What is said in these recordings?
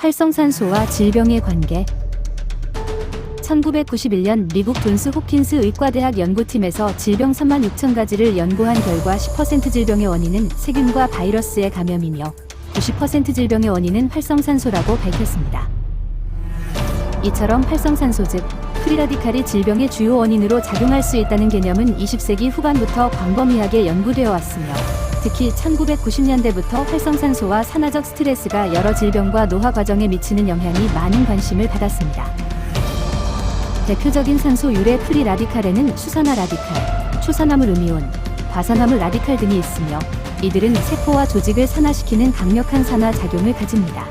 활성산소와 질병의 관계 1991년 미국 존스 홉킨스 의과대학 연구팀에서 질병 3만 6천 가지를 연구한 결과 10% 질병의 원인은 세균과 바이러스의 감염이며 90% 질병의 원인은 활성산소라고 밝혔습니다. 이처럼 활성산소 즉 프리라디칼이 질병의 주요 원인으로 작용할 수 있다는 개념은 20세기 후반부터 광범위하게 연구되어 왔으며 특히 1990년대부터 활성산소와 산화적 스트레스가 여러 질병과 노화 과정에 미치는 영향이 많은 관심을 받았습니다. 대표적인 산소 유래 프리 라디칼에는 수산화 라디칼, 초산화물 음이온, 과산화물 라디칼 등이 있으며 이들은 세포와 조직을 산화시키는 강력한 산화 작용을 가집니다.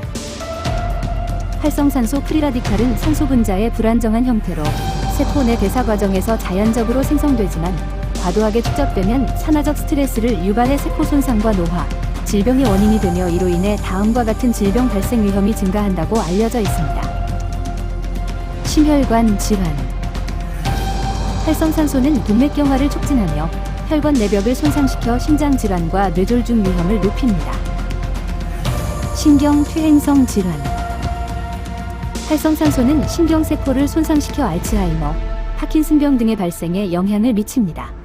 활성산소 프리라디칼은 산소 분자의 불안정한 형태로 세포 내 대사 과정에서 자연적으로 생성되지만 과도하게 축적되면 산화적 스트레스를 유발해 세포 손상과 노화, 질병의 원인이 되며 이로 인해 다음과 같은 질병 발생 위험이 증가한다고 알려져 있습니다. 심혈관 질환 활성산소는 동맥경화를 촉진하며 혈관 내벽을 손상시켜 심장 질환과 뇌졸중 위험을 높입니다. 신경 퇴행성 질환 활성산소는 신경세포를 손상시켜 알츠하이머, 파킨슨병 등의 발생에 영향을 미칩니다.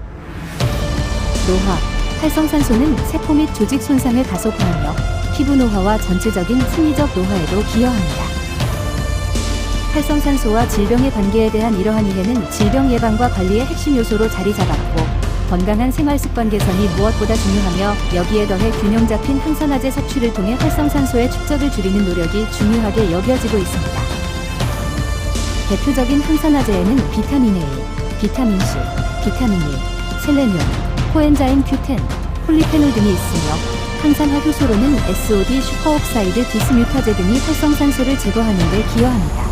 노화 활성산소는 세포 및 조직 손상을 가속화하며 피부 노화와 전체적인 생리적 노화에도 기여합니다. 활성산소와 질병의 관계에 대한 이러한 이해는 질병 예방과 관리의 핵심 요소로 자리 잡았고 건강한 생활 습관 개선이 무엇보다 중요하며 여기에 더해 균형 잡힌 항산화제 섭취를 통해 활성산소의 축적을 줄이는 노력이 중요하게 여겨지고 있습니다. 대표적인 항산화제에는 비타민 A, 비타민 C, 비타민 E, 셀레늄, 코엔자임 Q10, 폴리페놀 등이 있으며 항산화 효소로는 SOD 슈퍼옥사이드 디스뮤타제 등이 활성산소를 제거하는 데 기여합니다.